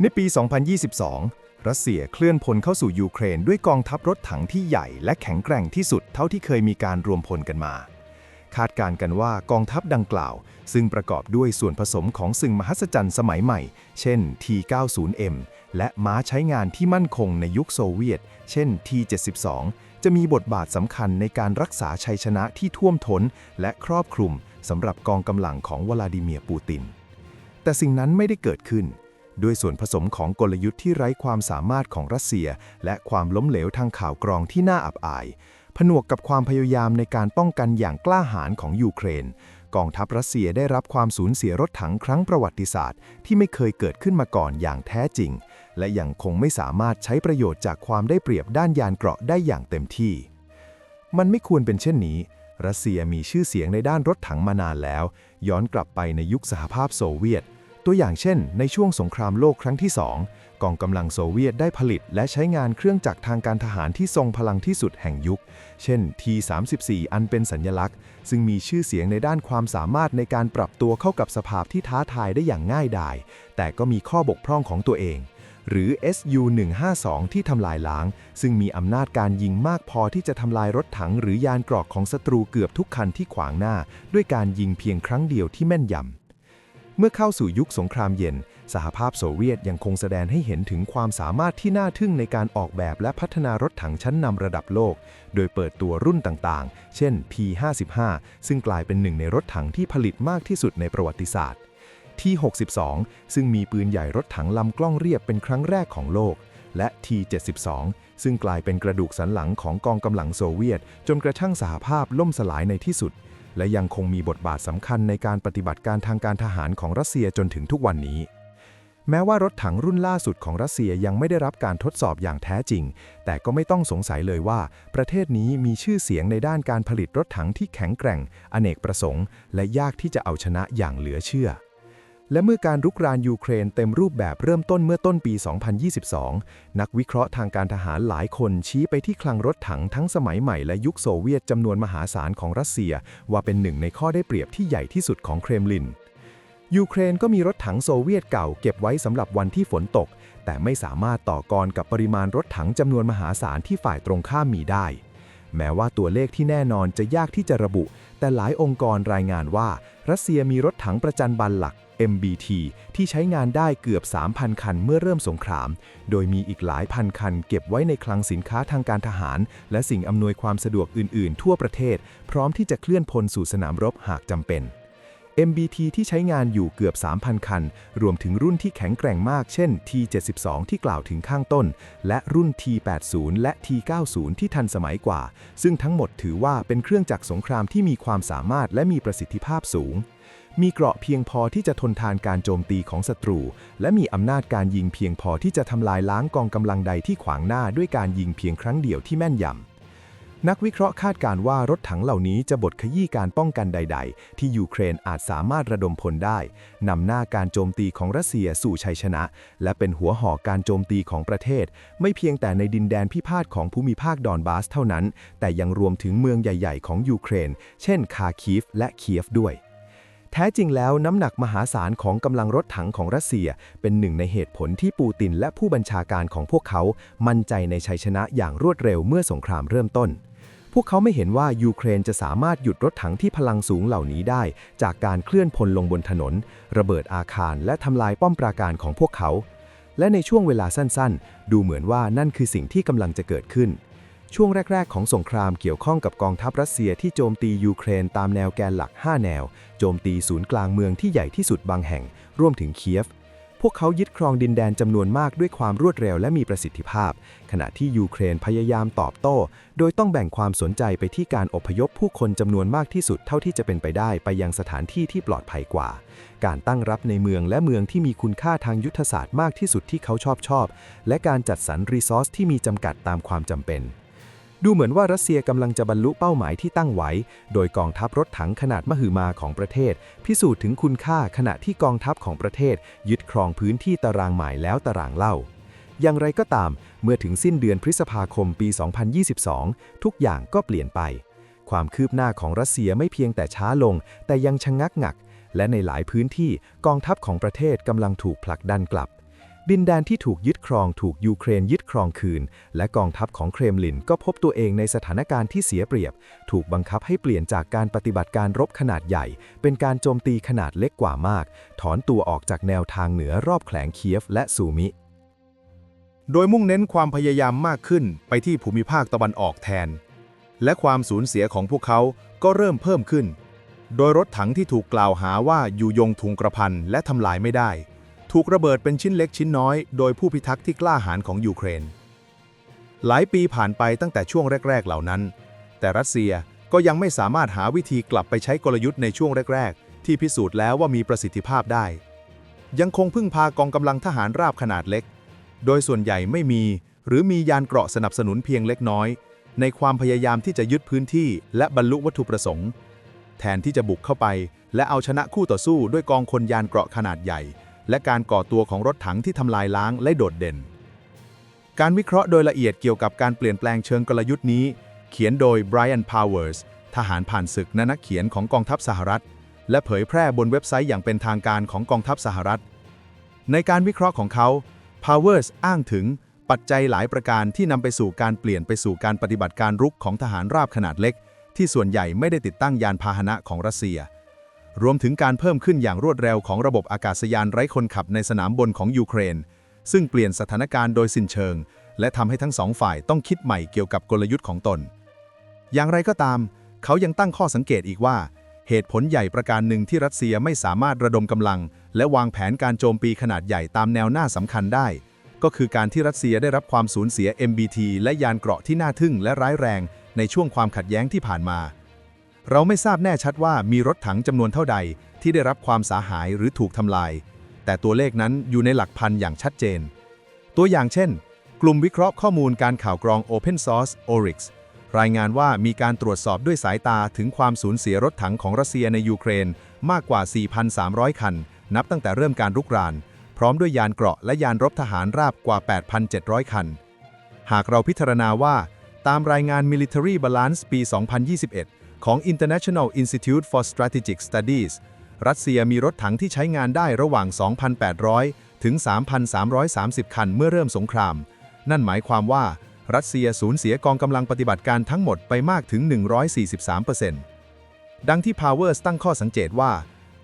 ในปี 2022 รัสเซียเคลื่อนพลเข้าสู่ยูเครนด้วยกองทัพรถถังที่ใหญ่และแข็งแกร่งที่สุดเท่าที่เคยมีการรวมพลกันมา คาดการกันว่ากองทัพดังกล่าว ซึ่งประกอบด้วยส่วนผสมของสิ่งมหัศจรรย์สมัยใหม่ เช่น T90M และม้าใช้งานที่มั่นคงในยุคโซเวียต เช่น T72 จะมีบทบาทสำคัญในการรักษาชัยชนะที่ท่วมท้นและครอบคลุมสำหรับกองกำลังของวลาดิเมียร์ปูติน แต่สิ่งนั้นไม่ได้เกิดขึ้น ด้วยส่วนผสมของกลยุทธ์ที่ไร้ความสามารถของรัสเซีย และความล้มเหลวทางข่าวกรองที่น่าอับอาย ผนวกกับความพยายามในการป้องกันอย่างกล้าหาญของยูเครน กองทัพรัสเซียได้รับความสูญเสียรถถังครั้งประวัติศาสตร์ ที่ไม่เคยเกิดขึ้นมาก่อนอย่างแท้จริง และยังคงไม่สามารถใช้ประโยชน์จากความได้เปรียบด้านยานเกราะได้อย่างเต็มที่ มันไม่ควรเป็นเช่นนี้รัสเซียมีชื่อเสียงในด้านรถถังมานานแล้ว ย้อนกลับไปในยุคสหภาพโซเวียต ตัวอย่างเช่น ในช่วงสงครามโลกครั้งที่ 2 กองกำลังโซเวียตได้ผลิต และใช้งานเครื่องจักรทางการทหารที่ทรงพลังที่สุดแห่งยุค เช่น T34 อันเป็นสัญลักษณ์ ซึ่งมีชื่อเสียงในด้านความสามารถในการปรับตัวเข้ากับสภาพที่ท้าทายได้อย่างง่ายดาย แต่ก็มีข้อบกพร่องของตัวเอง หรือ SU-152 ที่ทำลายล้าง ซึ่งมีอำนาจการยิงมากพอที่จะทำลายรถถังหรือยานเกรอกของศัตรูเกือบทุกคันที่ขวางหน้า ด้วยการยิงเพียงครั้งเดียวที่แม่นยำ เมื่อเข้าสู่ยุคสงครามเย็น สหภาพโซเวียตยังคงแสดงให้เห็นถึงความสามารถที่น่าทึ่งในการออกแบบและพัฒนารถถังชั้นนำระดับโลก โดยเปิดตัวรุ่นต่างๆ เช่น P55 ซึ่งกลายเป็นหนึ่งในรถถังที่ผลิตมากที่สุดในประวัติศาสตร์ T62 ซึ่งมีปืนใหญ่รถถังลำกล้องเรียบเป็นครั้งแรกของโลก และ T72 ซึ่งกลายเป็นกระดูกสันหลังของกองกำลังโซเวียต จนกระทั่งสหภาพล่มสลายในที่สุด และยังคงมีบทบาทสำคัญในการปฏิบัติการทางการทหารของรัสเซียจนถึงทุกวันนี้ แม้ว่ารถถังรุ่นล่าสุดของรัสเซียยังไม่ได้รับการทดสอบอย่างแท้จริง แต่ก็ไม่ต้องสงสัยเลยว่า ประเทศนี้มีชื่อเสียงในด้านการผลิตรถถังที่แข็งแกร่ง อเนกประสงค์ และยากที่จะเอาชนะอย่างเหลือเชื่อ และเมื่อการรุกรานยูเครนเต็มรูปแบบเริ่มต้นเมื่อต้นปี 2022 นักวิเคราะห์ทางการทหารหลายคนชี้ไปที่คลังรถถังทั้งสมัยใหม่และยุคโซเวียตจำนวนมหาศาลของรัสเซีย ว่าเป็นหนึ่งในข้อได้เปรียบที่ใหญ่ที่สุดของเครมลิน ยูเครนก็มีรถถังโซเวียตเก่าเก็บไว้สำหรับวันที่ฝนตก แต่ไม่สามารถต่อกรกับปริมาณรถถังจำนวนมหาศาลที่ฝ่ายตรงข้ามมีได้ แม้ว่าตัวเลขที่แน่นอนจะยากที่จะระบุ แต่หลายองค์กรรายงานว่า รัสเซียมีรถถังประจันบันหลัก MBT ที่ใช้งานได้เกือบ 3,000 คันเมื่อเริ่มสงคราม โดยมีอีกหลายพันคันเก็บไว้ในคลังสินค้าทางการทหาร และสิ่งอำนวยความสะดวกอื่น ๆ ทั่วประเทศ พร้อมที่จะเคลื่อนพลสู่สนามรบหากจำเป็น MBT ที่ใช้งานอยู่เกือบ 3,000 คัน รวมถึงรุ่นที่แข็งแกร่งมาก เช่น T72 ที่กล่าวถึงข้างต้น และรุ่น T80 และ T90 ที่ทันสมัยกว่า ซึ่งทั้งหมดถือว่าเป็นเครื่องจักรสงครามที่มีความสามารถและมีประสิทธิภาพสูง มีเกราะเพียงพอที่จะทนทานการโจมตีของศัตรู และมีอำนาจการยิงเพียงพอที่จะทำลายล้างกองกำลังใดที่ขวางหน้าด้วยการยิงเพียงครั้งเดียวที่แม่นยำนักวิเคราะห์คาดการณ์ว่ารถถังเหล่านี้จะบดขยี้การป้องกันใด ๆ ที่ยูเครนอาจสามารถระดมพลได้ นำหน้าการโจมตีของรัสเซียสู่ชัยชนะ และเป็นหัวหอกการโจมตีของประเทศ ไม่เพียงแต่ในดินแดนพิพาทของภูมิภาคดอนบาสเท่านั้น แต่ยังรวมถึงเมืองใหญ่ ๆ ของยูเครน เช่น คาคีฟและเคียฟด้วย แท้จริงแล้วน้ำหนักมหาศาลของกำลังรถถังของรัสเซีย เป็นหนึ่งในเหตุผลที่ปูตินและผู้บัญชาการของพวกเขา มั่นใจในชัยชนะอย่างรวดเร็วเมื่อสงครามเริ่มต้น พวกเขาไม่เห็นว่ายูเครนจะสามารถหยุดรถถังที่พลังสูงเหล่านี้ได้ จากการเคลื่อนพลลงบนถนน ระเบิดอาคารและทำลายป้อมปราการของพวกเขา และในช่วงเวลาสั้นๆ ดูเหมือนว่านั่นคือสิ่งที่กำลังจะเกิดขึ้น ช่วงแรก ๆ ของสงครามเกี่ยวข้องกับกองทัพรัสเซียที่โจมตียูเครนตามแนวแกนหลัก 5 แนว โจมตีศูนย์กลางเมืองที่ใหญ่ที่สุดบางแห่ง รวมถึงเคียฟ พวกเขายึดครองดินแดนจำนวนมากด้วยความรวดเร็วและมีประสิทธิภาพ ขณะที่ยูเครนพยายามตอบโต้ โดยต้องแบ่งความสนใจไปที่การอพยพผู้คนจำนวนมากที่สุดเท่าที่จะเป็นไปได้ไปยังสถานที่ที่ปลอดภัยกว่า การตั้งรับในเมืองและเมืองที่มีคุณค่าทางยุทธศาสตร์มากที่สุดที่เขาชอบชอบ และการจัดสรรรีซอสที่มีจำกัดตามความจำเป็น ดูเหมือนว่ารัสเซียกำลังจะบรรลุเป้าหมายที่ตั้งไว้ โดยกองทัพรถถังขนาดมหึมาของประเทศ พิสูจน์ถึงคุณค่าขณะที่กองทัพของประเทศ ยึดครองพื้นที่ตารางหมายแล้วตารางเล่า อย่างไรก็ตาม เมื่อถึงสิ้นเดือนพฤษภาคมปี 2022 ทุกอย่างก็เปลี่ยนไป ความคืบหน้าของรัสเซียไม่เพียงแต่ช้าลง แต่ยังชะงักงัก และในหลายพื้นที่กองทัพของประเทศกำลังถูกผลักดันกลับ ดินแดนที่ถูกยึดครองถูกยูเครนยึดครองคืน และกองทัพของเครมลินก็พบตัวเองในสถานการณ์ที่เสียเปรียบ ถูกบังคับให้เปลี่ยนจากการปฏิบัติการรบขนาดใหญ่ เป็นการโจมตีขนาดเล็กกว่ามาก ถอนตัวออกจากแนวทางเหนือรอบแขลงเคียฟและซูมิ โดยมุ่งเน้นความพยายามมากขึ้นไปที่ภูมิภาคตะวันออกแทน และความสูญเสียของพวกเขาก็เริ่มเพิ่มขึ้น โดยรถถังที่ถูกกล่าวหาว่าอยู่ยงทุงกระพันและทำลายไม่ได้ ถูกระเบิดเป็นชิ้นเล็กชิ้นน้อย โดยผู้พิทักษ์ที่กล้าหาญของยูเครน หลายปีผ่านไปตั้งแต่ช่วงแรก ๆ เหล่านั้น แต่รัสเซียก็ยังไม่สามารถหาวิธีกลับไปใช้กลยุทธ์ในช่วงแรก ๆ ที่พิสูจน์แล้วว่ามีประสิทธิภาพได้ ยังคงพึ่งพากองกำลังทหารราบขนาดเล็ก โดยส่วนใหญ่ไม่มี หรือมียานเกราะสนับสนุนเพียงเล็กน้อย ในความพยายามที่จะยึดพื้นที่ และบรรลุวัตถุประสงค์ แทนที่จะบุกเข้าไป และเอาชนะคู่ต่อสู้ด้วยกองคนยานเกราะขนาดใหญ่ และการก่อตัวของรถถังที่ทำลายล้างและโดดเด่น การวิเคราะห์โดยละเอียดเกี่ยวกับการเปลี่ยนแปลงเชิงกลยุทธ์นี้ เขียนโดย Brian Powers ทหารผ่านศึกนักเขียนของกองทัพสหรัฐ และเผยแพร่บนเว็บไซต์อย่างเป็นทางการของกองทัพสหรัฐ ในการวิเคราะห์ของเขา Powers อ้างถึงปัจจัยหลายประการที่นำไปสู่การเปลี่ยนไปสู่การปฏิบัติการรุกของทหารราบขนาดเล็ก ที่ส่วนใหญ่ไม่ได้ติดตั้งยานพาหนะของรัสเซีย รวมถึงการเพิ่มขึ้นอย่างรวดเร็วของระบบอากาศยานไร้คนขับในสนามบนของยูเครน ซึ่งเปลี่ยนสถานการณ์โดยสิ้นเชิง และทำให้ทั้งสองฝ่ายต้องคิดใหม่เกี่ยวกับกลยุทธ์ของตน อย่างไรก็ตาม เขายังตั้งข้อสังเกตอีกว่า เหตุผลใหญ่ประการหนึ่งที่รัสเซียไม่สามารถระดมกำลัง และวางแผนการโจมตีขนาดใหญ่ตามแนวหน้าสำคัญได้ ก็คือการที่รัสเซียได้รับความสูญเสีย MBT และยานเกราะที่น่าทึ่งและร้ายแรง ในช่วงความขัดแย้งที่ผ่านมา เราไม่ทราบแน่ชัดว่ามีรถถังจำนวนเท่าใดที่ได้รับความสาหายหรือถูกทำลาย แต่ตัวเลขนั้นอยู่ในหลักพันอย่างชัดเจน ตัวอย่างเช่น กลุ่มวิเคราะห์ข้อมูลการข่าวกรอง Open Source Oryx รายงานว่ามีการตรวจสอบด้วยสายตาถึงความสูญเสียรถถังของรัสเซียในยูเครน มากกว่า 4,300 คัน นับตั้งแต่เริ่มการรุกราน พร้อมด้วยยานเกราะและยานรบทหารราบกว่า 8,700 คัน หากเราพิจารณาว่า ตามรายงาน Military Balance ปี 2021 ของ International Institute for Strategic Studies รัสเซียมีรถถังที่ใช้งานได้ระหว่าง 2,800 ถึง 3,330 คันเมื่อเริ่มสงคราม นั่นหมายความว่า รัสเซียสูญเสียกองกำลังปฏิบัติการทั้งหมดไปมากถึง 143%ดังที่ Powers ตั้งข้อสังเกตว่า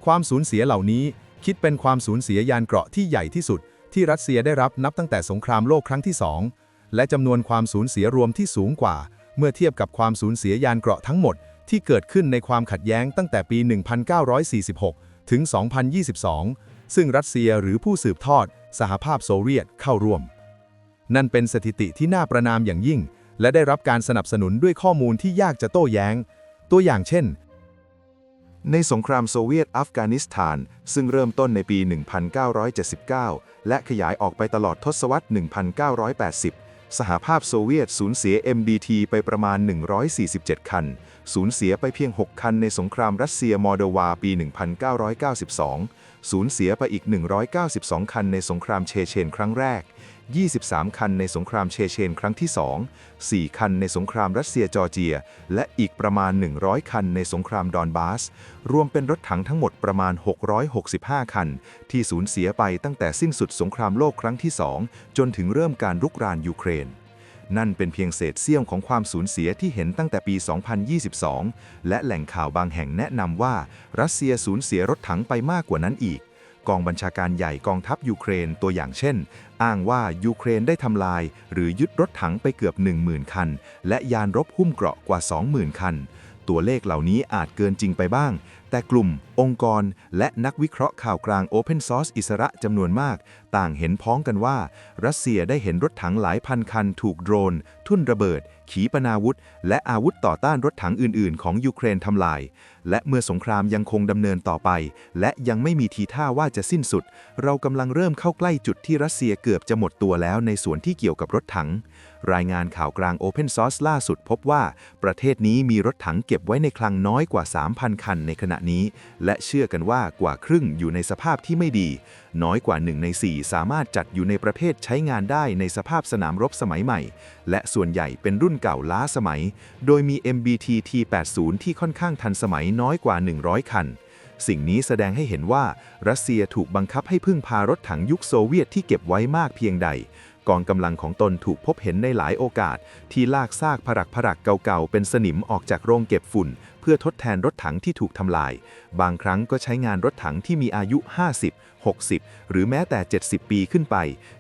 ความสูญเสียเหล่านี้คิดเป็นความสูญเสียยานเกราะที่ใหญ่ที่สุด ที่รัสเซียได้รับนับตั้งแต่สงครามโลกครั้งที่ 2 และจำนวนความสูญเสียรวมที่สูงกว่า เมื่อเทียบกับความสูญเสียยานเกราะทั้งหมด ที่เกิดขึ้นในความขัดแย้งตั้งแต่ปี 1946 ถึง 2022 ซึ่งรัสเซียหรือผู้สืบทอด สหภาพโซเวียตเข้าร่วม นั่นเป็นสถิติที่น่าประนามอย่างยิ่ง และได้รับการสนับสนุนด้วยข้อมูลที่ยากจะโต้แย้ง ตัวอย่างเช่น ในสงครามโซเวียตอัฟกานิสถาน ซึ่งเริ่มต้นในปี 1979 และขยายออกไปตลอดทศวรรษ 1980 สหภาพโซเวียตสูญเสีย MDT ไปประมาณ 147 คัน สูญเสียไปเพียง 6 คันในสงครามรัสเซียมอลโดวาปี 1992 สูญเสียไปอีก 192 คันในสงครามเชเชนครั้งแรก 23 คันในสงครามเชเชนครั้งที่ 2 4 คันในสงครามรัสเซียจอร์เจีย และอีกประมาณ 100 คันในสงครามดอนบาส รวมเป็นรถถังทั้งหมดประมาณ 665 คัน ที่สูญเสียไปตั้งแต่สิ้นสุดสงครามโลกครั้งที่ 2 จนถึงเริ่มการรุกรานยูเครน นั่นเป็นเพียงเศษเสี้ยวของความสูญเสียที่เห็นตั้งแต่ปี 2022 และแหล่งข่าวบางแห่งแนะนำว่า รัสเซียสูญเสียรถถังไปมากกว่านั้นอีก กองบัญชาการใหญ่กองทัพยูเครนตัวอย่างเช่น อ้างว่ายูเครนได้ทำลาย หรือยึดรถถังไปเกือบ 10,000 คัน และยานรบหุ้มเกราะกว่า 20,000 คัน ตัวเลขเหล่านี้อาจเกินจริงไปบ้าง แต่กลุ่ม องค์กร และนักวิเคราะห์ข่าวกลาง Open Source อิสระจำนวนมาก ต่างเห็นพ้องกันว่า รัสเซียได้เห็นรถถังหลายพันคันถูกโดรน ทุ่นระเบิด ขีปนาวุธ และอาวุธต่อต้านรถถังอื่น ๆ ของยูเครนทำลาย และเมื่อสงครามยังคงดำเนินต่อไป และยังไม่มีทีท่าว่าจะสิ้นสุด เรากำลังเริ่มเข้าใกล้จุดที่รัสเซียเกือบจะหมดตัวแล้วในส่วนที่เกี่ยวกับรถถัง รายงานข่าวกลาง Open Source ล่าสุดพบว่าประเทศนี้มีรถถังเก็บไว้ในคลังน้อยกว่า 3,000 คันในขณะนี้ และเชื่อกันว่ากว่าครึ่งอยู่ในสภาพที่ไม่ดี น้อยกว่า1ใน4 สามารถจัดอยู่ในประเภทใช้งานได้ในสภาพสนามรบสมัยใหม่ และส่วนใหญ่เป็นรุ่นเก่าล้าสมัย โดยมี MBT T80 ที่ค่อนข้างทันสมัยน้อยกว่า 100 คัน สิ่งนี้แสดงให้เห็นว่า รัสเซียถูกบังคับให้พึ่งพารถถังยุคโซเวียตที่เก็บไว้มากเพียงใด กองกำลังของตนถูกพบเห็นในหลายโอกาส ที่ลากซากผรักผรักเก่าๆ เป็นสนิมออกจากโรงเก็บฝุ่น เพื่อทดแทนรถถังที่ถูกทำลาย บางครั้งก็ใช้งานรถถังที่มีอายุ 50 60 หรือแม้แต่ 70 ปีขึ้นไป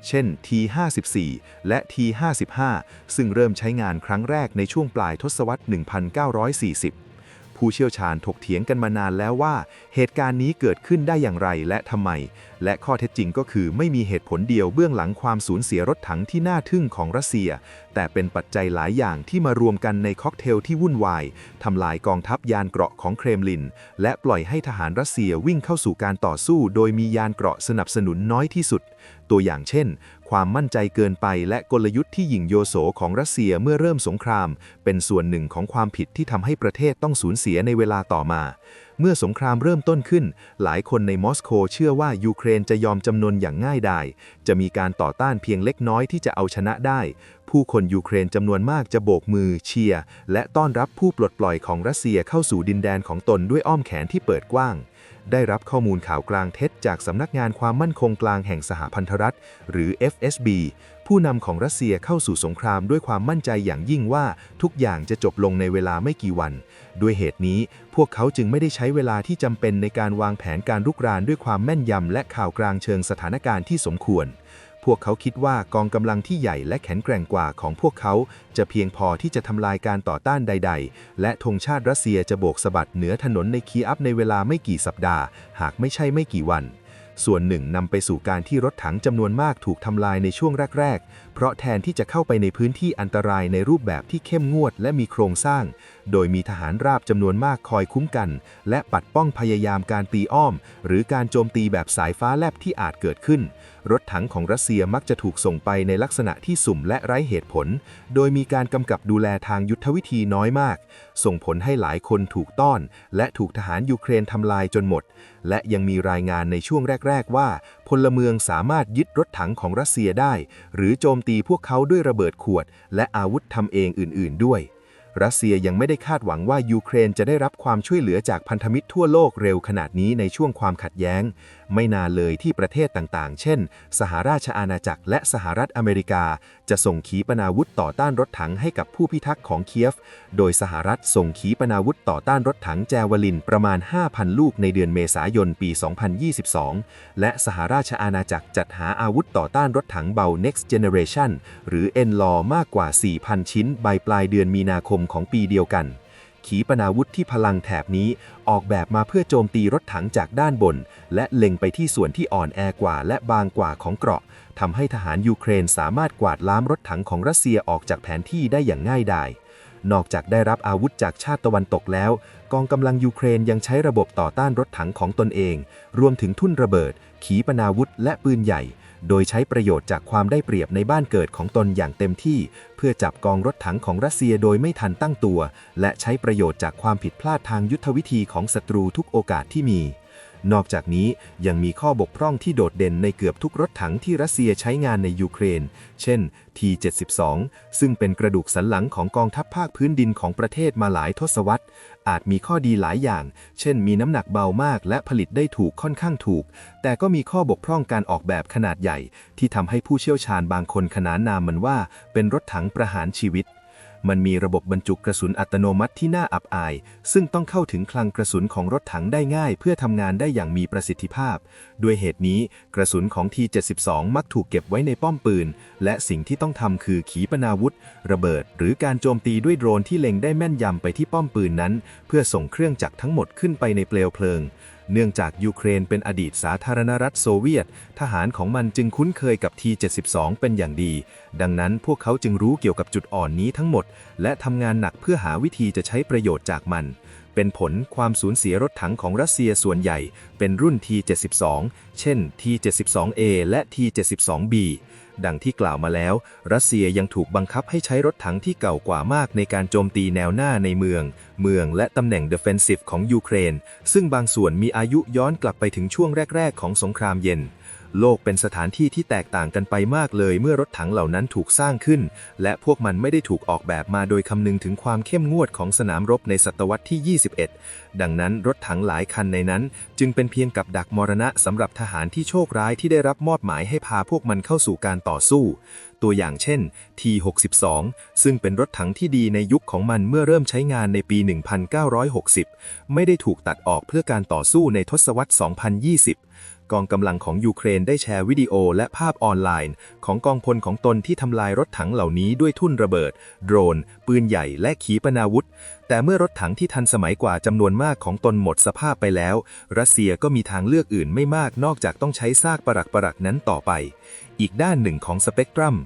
เช่น T54 และ T55 ซึ่งเริ่มใช้งานครั้งแรกในช่วงปลายทศวรรษ 1940 ผู้เชี่ยวชาญถกเถียงกันมานานแล้วว่า เหตุการณ์นี้เกิดขึ้นได้อย่างไรและทำไม และข้อเท็จจริงก็คือไม่มีเหตุผลเดียวเบื้องหลังความสูญเสียรถถังที่น่าทึ่งของรัสเซีย แต่เป็นปัจจัยหลายอย่างที่มารวมกันในค็อกเทลที่วุ่นวายทำลายกองทัพยานเกราะของเครมลิน และปล่อยให้ทหารรัสเซียวิ่งเข้าสู่การต่อสู้ โดยมียานเกราะสนับสนุนน้อยที่สุด ตัวอย่างเช่น ความมั่นใจเกินไปและกลยุทธ์ที่หยิ่งโยโสของรัสเซียเมื่อเริ่มสงคราม เป็นส่วนหนึ่งของความผิดที่ทำให้ประเทศต้องสูญเสียในเวลาต่อมา เมื่อสงครามเริ่มต้นขึ้น หลายคนในมอสโกเชื่อว่ายูเครนจะยอมจำนนอย่างง่ายดายจะมีการต่อต้านเพียงเล็กน้อยที่จะเอาชนะได้ ผู้คนยูเครนจำนวนมากจะโบกมือ เชียร์และต้อนรับผู้ปลดปล่อยของรัสเซียเข้าสู่ดินแดนของตนด้วยอ้อมแขนที่เปิดกว้าง ได้รับข้อมูลข่าวกลางเท็จจากสำนักงานความมั่นคงกลางแห่งสหพันธรัฐ หรือ FSB ผู้นำของรัสเซียเข้าสู่สงครามด้วยความมั่นใจอย่างยิ่งว่าทุกอย่างจะจบลงในเวลาไม่กี่วัน ด้วยเหตุนี้พวกเขาจึงไม่ได้ใช้เวลาที่จำเป็นในการวางแผนการรุกรานด้วยความแม่นยำและข่าวกลางเชิงสถานการณ์ที่สมควร พวกเขาคิดว่ากองกำลังที่ใหญ่และแข็งแกร่งกว่าของพวกเขา จะเพียงพอที่จะทำลายการต่อต้านใด ๆ และธงชาติรัสเซียจะโบกสะบัดเหนือถนนในคีอัพในเวลาไม่กี่สัปดาห์ หากไม่ใช่ไม่กี่วัน ส่วนหนึ่งนำไปสู่การที่รถถังจำนวนมากถูกทำลายในช่วงแรก ๆ เพราะแทนที่จะเข้าไปในพื้นที่อันตรายในรูปแบบที่เข้มงวดและมีโครงสร้าง โดยมีทหารราบจำนวนมากคอยคุ้มกัน และปัดป้องพยายามการตีอ้อม หรือการโจมตีแบบสายฟ้าแลบที่อาจเกิดขึ้น รถถังของรัสเซียมักจะถูกส่งไปในลักษณะที่สุ่มและไร้เหตุผล โดยมีการกำกับดูแลทางยุทธวิธีน้อยมาก ส่งผลให้หลายคนถูกต้อน และถูกทหารยูเครนทำลายจนหมด และยังมีรายงานในช่วงแรก ๆ ว่า พลเมืองสามารถยึดรถถังของรัสเซียได้ หรือโจมตีพวกเขาด้วยระเบิดขวด และอาวุธทำเองอื่น ๆ ด้วย รัสเซียยังไม่ได้คาดหวังว่ายูเครนจะได้รับความช่วยเหลือจากพันธมิตรทั่วโลกเร็วขนาดนี้ในช่วงความขัดแย้ง ไม่นานเลยที่ประเทศต่างๆ เช่น สหราชอาณาจักรและสหรัฐอเมริกา จะส่งขีปนาวุธต่อต้านรถถังให้กับผู้พิทักษ์ของเคียฟ โดยสหรัฐส่งขีปนาวุธต่อต้านรถถังแจวลินประมาณ 5,000 ลูกในเดือนเมษายนปี 2022 และสหราชอาณาจักรจัดหาอาวุธต่อต้านรถถังเบา Next Generation หรือ NLAW มากกว่า 4,000 ชิ้นใบปลายเดือนมีนาคมของปีเดียวกัน ขีปนาวุธที่พลังแถบนี้ออกแบบมาเพื่อโจมตีรถถังจากด้านบน และเล็งไปที่ส่วนที่อ่อนแอกว่าและบางกว่าของเกราะทำให้ทหารยูเครนสามารถกวาดล้ามรถถังของรัสเซียออกจากแผนที่ได้อย่างง่ายดายนอกจากได้รับอาวุธจากชาติตะวันตกแล้ว กองกำลังยูเครนยังใช้ระบบต่อต้านรถถังของตนเอง รวมถึงทุ่นระเบิด ขีปนาวุธ และปืนใหญ่ โดยใช้ประโยชน์จากความได้เปรียบในบ้านเกิดของตนอย่างเต็มที่ เพื่อจับกองรถถังของรัสเซียโดยไม่ทันตั้งตัว และใช้ประโยชน์จากความผิดพลาดทางยุทธวิธีของศัตรูทุกโอกาสที่มี นอกจากนี้ยังมีข้อบกพร่องที่โดดเด่นในเกือบทุกรถถังที่รัสเซียใช้งานในยูเครน เช่น T-72 ซึ่งเป็นกระดูกสันหลังของกองทัพภาคพื้นดินของประเทศมาหลายทศวรรษ อาจมีข้อดีหลายอย่าง เช่นมีน้ำหนักเบามากและผลิตได้ถูกค่อนข้างถูก แต่ก็มีข้อบกพร่องการออกแบบขนาดใหญ่ ที่ทำให้ผู้เชี่ยวชาญบางคนขนานนามมันว่า เป็นรถถังประหารชีวิต มันมีระบบบรรจุกระสุนอัตโนมัติที่น่าอับอาย ซึ่งต้องเข้าถึงคลังกระสุนของรถถังได้ง่าย เพื่อทำงานได้อย่างมีประสิทธิภาพ ด้วยเหตุนี้กระสุนของ T72 มักถูกเก็บไว้ในป้อมปืน และสิ่งที่ต้องทำคือขีปนาวุธ ระเบิด หรือการโจมตีด้วยโดรนที่เล็งได้แม่นยำไปที่ป้อมปืนนั้น เพื่อส่งเครื่องจักรทั้งหมดขึ้นไปในเปลวเพลิง เนื่องจากยูเครนเป็นอดีตสาธารณรัฐโซเวียต ทหารของมันจึงคุ้นเคยกับ T72 เป็นอย่างดี ดังนั้นพวกเขาจึงรู้เกี่ยวกับจุดอ่อนนี้ทั้งหมด และทำงานหนักเพื่อหาวิธีจะใช้ประโยชน์จากมัน เป็นผลความสูญเสียรถถังของรัสเซียส่วนใหญ่ เป็นรุ่น T72 เช่น T72A และ T72B ดังที่กล่าวมาแล้ว รัสเซียยังถูกบังคับให้ใช้รถถังที่เก่ากว่ามากในการโจมตีแนวหน้าในเมือง เมืองและตำแหน่ง defensive ของยูเครน ซึ่งบางส่วนมีอายุย้อนกลับไปถึงช่วงแรก ๆ ของสงครามเย็น โลกเป็นสถานที่ที่แตกต่างกันไปมากเลยเมื่อรถถังเหล่านั้นถูกสร้างขึ้น และพวกมันไม่ได้ถูกออกแบบมาโดยคำนึงถึงความเข้มงวดของสนามรบในศตวรรษที่ 21 ดังนั้นรถถังหลายคันในนั้น จึงเป็นเพียงกับดักมรณะสำหรับทหารที่โชคร้ายที่ได้รับมอบหมายให้พาพวกมันเข้าสู่การต่อสู้ ตัวอย่างเช่น T62 ซึ่งเป็นรถถังที่ดีในยุคของมันเมื่อเริ่มใช้งานในปี 1960 ไม่ได้ถูกตัดออกเพื่อการต่อสู้ในทศวรรษ 2020 กองกำลังของยูเครนได้แชร์วิดีโอและภาพออนไลน์ ของกองพลของตนที่ทำลายรถถังเหล่านี้ด้วยทุ่นระเบิด โดรน ปืนใหญ่และขีปนาวุธ แต่เมื่อรถถังที่ทันสมัยกว่าจำนวนมากของตนหมดสภาพไปแล้ว รัสเซียก็มีทางเลือกอื่นไม่มากนอกจากต้องใช้ซากปรักปรักนั้นต่อไป อีกด้านหนึ่งของสเปกตรัม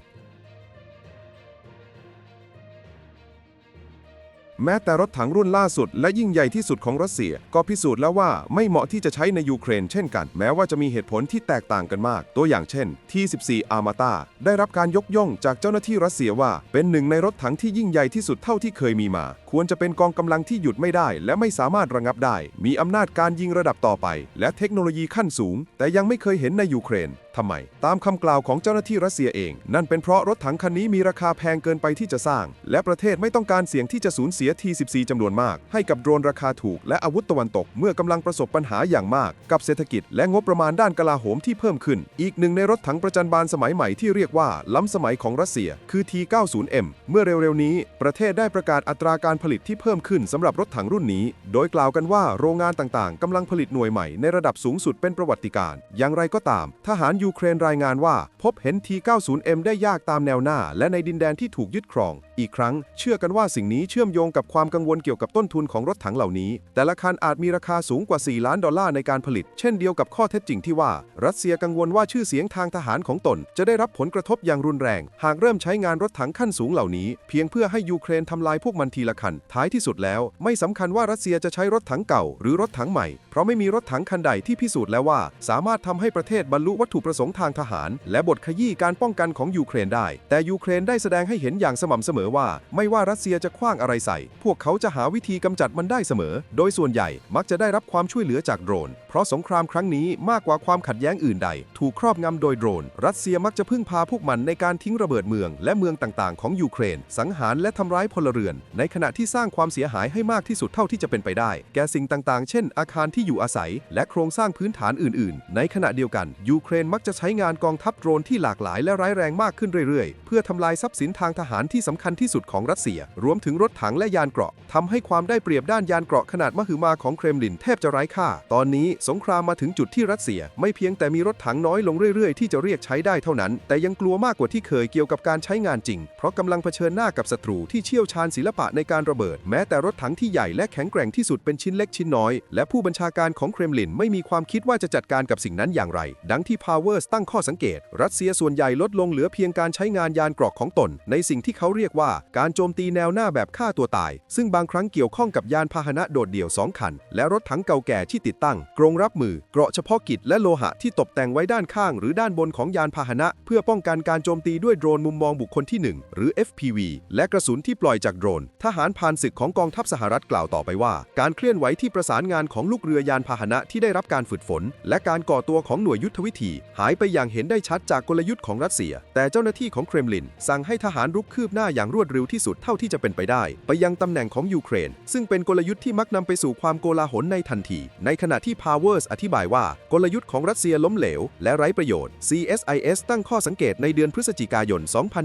แม้แต่รถถังรุ่นล่าสุดและยิ่งใหญ่ที่สุดของรัสเซีย ก็พิสูจน์แล้วว่าไม่เหมาะที่จะใช้ในยูเครนเช่นกัน แม้ว่าจะมีเหตุผลที่แตกต่างกันมาก ตัวอย่างเช่น T14 Armata ได้รับการยกย่องจากเจ้าหน้าที่รัสเซียว่า เป็นหนึ่งในรถถังที่ยิ่งใหญ่ที่สุดเท่าที่เคยมีมา ควรจะเป็นกองกำลังที่หยุดไม่ได้ และไม่สามารถระงับได้ มีอำนาจการยิงระดับต่อไป และเทคโนโลยีขั้นสูง แต่ยังไม่เคยเห็นในยูเครน ทำไม ตามคำกล่าวของเจ้าหน้าที่รัสเซียเอง นั่นเป็นเพราะรถถังคันนี้มีราคาแพงเกินไปที่จะสร้าง และประเทศไม่ต้องการเสี่ยงที่จะสูญเสีย T14 จำนวนมาก ให้กับโดรนราคาถูกและอาวุธตะวันตก เมื่อกำลังประสบปัญหาอย่างมาก กับเศรษฐกิจและงบประมาณด้านกลาโหมที่เพิ่มขึ้น อีกหนึ่งในรถถังประจันบานสมัยใหม่ที่เรียกว่าล้ำสมัยของรัสเซีย คือ T90M เมื่อเร็วๆนี้ ประเทศได้ประกาศอัตราการผลิตที่เพิ่มขึ้นสำหรับรถถังรุ่นนี้ โดยกล่าวกันว่าโรงงานต่างๆกำลังผลิตหน่วยใหม่ในระดับสูงสุดเป็นประวัติการณ์อย่างไรก็ตาม ทหารยูเครนรายงานว่า พบเห็น T90M ได้ยากตามแนวหน้า และในดินแดนที่ถูกยึดครอง อีกครั้ง เชื่อกันว่าสิ่งนี้เชื่อมโยงกับความกังวลเกี่ยวกับต้นทุนของรถถังเหล่านี้ แต่ละคันอาจมีราคาสูงกว่า 4 ล้านดอลลาร์ในการผลิต เช่นเดียวกับข้อเท็จจริงที่ว่า รัสเซียกังวลว่าชื่อเสียงทางทหารของตน จะได้รับผลกระทบอย่างรุนแรง หากเริ่มใช้งานรถถังขั้นสูงเหล่านี้ เพียงเพื่อให้ยูเครนทำลายพวกมันทีละคัน ท้ายที่สุดแล้ว ไม่สำคัญว่ารัสเซียจะใช้รถถังเก่า หรือรถถังใหม่ เพราะไม่มีรถถังคันใดที่พิสูจน์แล้วว่า สามารถทำให้ประเทศบรรลุวัตถุประสงค์ทางทหาร และบทขยี้การป้องกันของยูเครนได้ แต่ยูเครนได้แสดงให้เห็นอย่างสม่ำเสมอว่า ไม่ว่ารัสเซียจะคว้างอะไรใส่ พวกเขาจะหาวิธีกำจัดมันได้เสมอ โดยส่วนใหญ่มักจะได้รับความช่วยเหลือจากโดรน เพราะสงครามครั้งนี้มากกว่าความขัดแย้งอื่นใด ถูกครอบงำโดยโดรน รัสเซียมักจะพึ่งพาพวกมันในการทิ้งระเบิดเมือง และเมืองต่างๆ ของยูเครน สังหารและทำร้ายพลเรือน ในขณะที่สร้างความเสียหายให้มากที่สุดเท่าที่จะเป็นไปได้ แก่สิ่งต่างๆ เช่น อาคารที่อยู่อาศัย และโครงสร้างพื้นฐานอื่น ๆ ในขณะเดียวกัน ยูเครนมักจะใช้งานกองทัพโดรนที่หลากหลายและร้ายแรงมากขึ้นเรื่อยๆ เพื่อทำลายทรัพย์สินทางทหารที่สำคัญที่สุดของรัสเซีย รวมถึงรถถังและยานเกราะทำให้ความได้เปรียบด้านยานเกราะขนาดมหึมาของเครมลินแทบจะไร้ค่า ตอนนี้สงครามมาถึงจุดที่รัสเซีย ไม่เพียงแต่มีรถถังน้อยลงเรื่อยๆ ที่จะเรียกใช้ได้เท่านั้น แต่ยังกลัวมากกว่าที่เคยเกี่ยวกับการใช้งานจริง เพราะกำลังเผชิญหน้ากับศัตรูที่เชี่ยวชาญศิลปะในการระเบิด แม้แต่รถถังที่ใหญ่และแข็งแกร่งที่สุดเป็นชิ้นเล็กชิ้นน้อย และผู้บัญชาการของเครมลินไม่มีความคิดว่าจะจัดการกับสิ่งนั้นอย่างไร ดังที่ Powers ตั้งข้อสังเกต รัสเซียส่วนใหญ่ลดลงเหลือเพียงการใช้งานยานเกราะของตน ในสิ่งที่เขาเรียกว่าการโจมตีแนวหน้าแบบฆ่าตัวตาย ซึ่งบางครั้งเกี่ยวข้องกับยานพาหนะโดดเดี่ยวสองคัน และรถถังเก่าแก่ที่ติดตั้ง กรงรับมือ เกราะเฉพาะกิจและโลหะที่ตกแต่งไว้ด้านข้าง หรือด้านบนของยานพาหนะ เพื่อป้องกันการโจมตีด้วยโดรนมุมมองบุคคลที่ 1 หรือ FPV และกระสุนที่ปล่อยจากโดรน ทหารพานศึกของกองทัพสหรัฐกล่าวต่อไปว่า การเคลื่อนไหวที่ประสานงานของลูกเรือยานพาหนะที่ได้รับการฝึกฝน และการก่อตัวของหน่วยยุทธวิธี หายไปอย่างเห็นได้ชัดจากกลยุทธ์ของรัสเซีย แต่เจ้าหน้าที่ของเครมลิน สั่งให้ทหารรุกคืบหน้าอย่างรวดเร็วที่สุดเท่าที่จะเป็นไปได้ ไปยังตำแหน่งของยูเครน ซึ่งเป็นกลยุทธ์ที่มักนำไปสู่ความโกลาหลในทันที ในขณะที่ Powers อธิบายว่ากลยุทธ์ของรัสเซียล้มเหลว และไร้ประโยชน์ CSIS ตั้งข้อสังเกตในเดือนพฤศจิกายน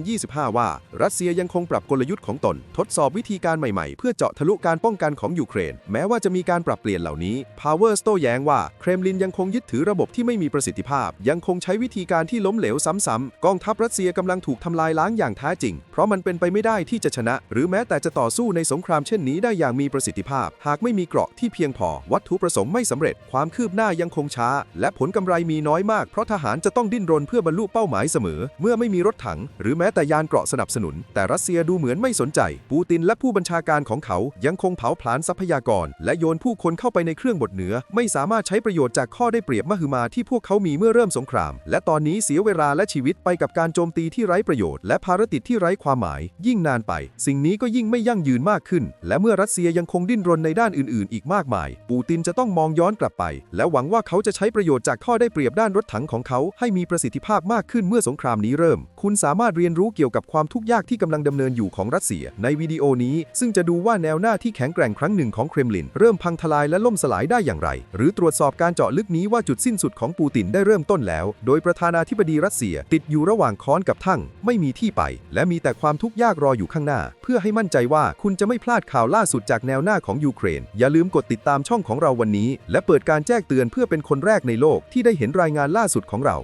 2025 ว่า รัสเซียยังคงปรับกลยุทธ์ของตน ทดสอบวิธีการใหม่ๆ เพื่อเจาะทะลุการป้องกันของยูเครน แม้ว่าจะมีการปรับเปลี่ยนเหล่านี้ Powers โต้แย้งว่าเครมลินยังคงยึดถือระบบที่ไม่มีประสิทธิภาพ ยังคงใช้วิธีการที่ล้มเหลวซ้ำๆกองทัพรัสเซียกำลังถูกทำลายล้างอย่างแท้จริง เพราะมันเป็นไปไม่ไม่ได้ที่จะชนะ หรือแม้แต่จะต่อสู้ในสงครามเช่นนี้ได้อย่างมีประสิทธิภาพ หากไม่มีเกราะที่เพียงพอ วัตถุประสงค์ไม่สำเร็จ ความคืบหน้ายังคงช้า และผลกำไรมีน้อยมาก เพราะทหารจะต้องดิ้นรนเพื่อบรรลุเป้าหมายเสมอ เมื่อไม่มีรถถัง หรือแม้แต่ยานเกราะสนับสนุน แต่รัสเซียดูเหมือนไม่สนใจ ปูตินและผู้บัญชาการของเขายังคงเผาผลาญทรัพยากร และโยนผู้คนเข้าไปในเครื่องบดเหนือไม่สามารถใช้ประโยชน์จากข้อได้เปรียบมหึมาที่พวกเขามีเมื่อเริ่มสงคราม และตอนนี้เสียเวลาและชีวิตไปกับการโจมตีที่ไร้ประโยชน์และภารกิจที่ไร้ความหมายยิ่งนานไป สิ่งนี้ก็ยิ่งไม่ยั่งยืนมากขึ้น และเมื่อรัสเซียยังคงดิ้นรนในด้านอื่นๆ อีกมากมาย ปูตินจะต้องมองย้อนกลับไป และหวังว่าเขาจะใช้ประโยชน์จากข้อได้เปรียบด้านรถถังของเขา ให้มีประสิทธิภาพมากขึ้นเมื่อสงครามนี้เริ่ม คุณสามารถเรียนรู้เกี่ยวกับความทุกข์ยากที่กำลังดำเนินอยู่ของรัสเซีย ในวิดีโอนี้ ซึ่งจะดูว่าแนวหน้าที่แข็งแกร่งครั้งหนึ่งของเครมลิน เริ่มพังทลายและล่มสลายได้อย่างไร หรือตรวจสอบการเจาะลึกนี้ว่าจุดสิ้นสุดของปูตินได้เริ่มต้นแล้ว โดยประธานาธิบดีรัสเซีย ติดอยู่ระหว่างค้อนกับทั่ง ไม่มีที่ไป และมีแต่ความทุกข์ยากรออยู่ข้างหน้า เพื่อให้มั่นใจว่าคุณจะไม่พลาดข่าวล่าสุดจากแนวหน้าของยูเครน อย่าลืมกดติดตามช่องของเราวันนี้ และเปิดการแจ้งเตือนเพื่อเป็นคนแรกในโลกที่ได้เห็นรายงานล่าสุดของเรา